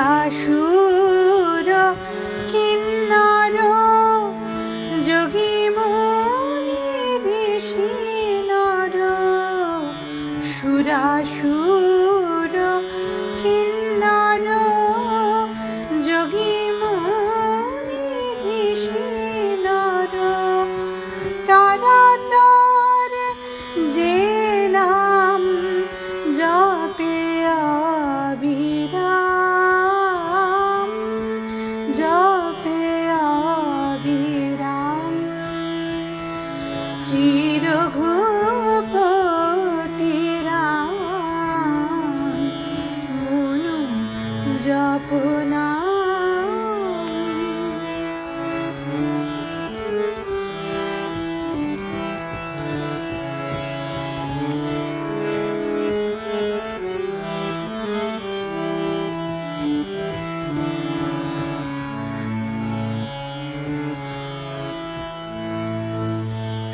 সুরাসুর কিন্নর যোগী মুনি ঋষি নর সুরাসুর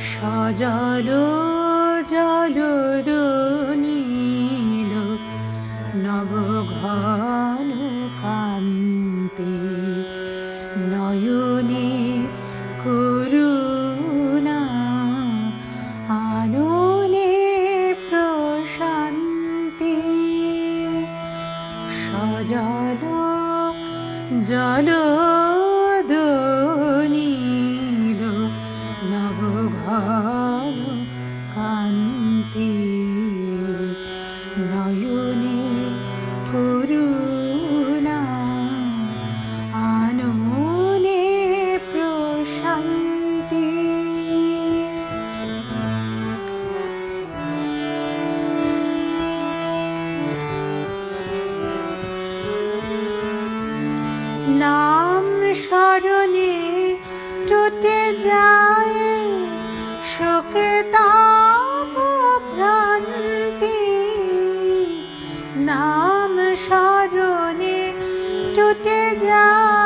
সজল জল নয়নে করুণা আননে প্রশান্তি। সজল জল নাম স্মরণে টুটে যায় শোকে ভ্রান্তি। নাম স্মরণে টুটে যায়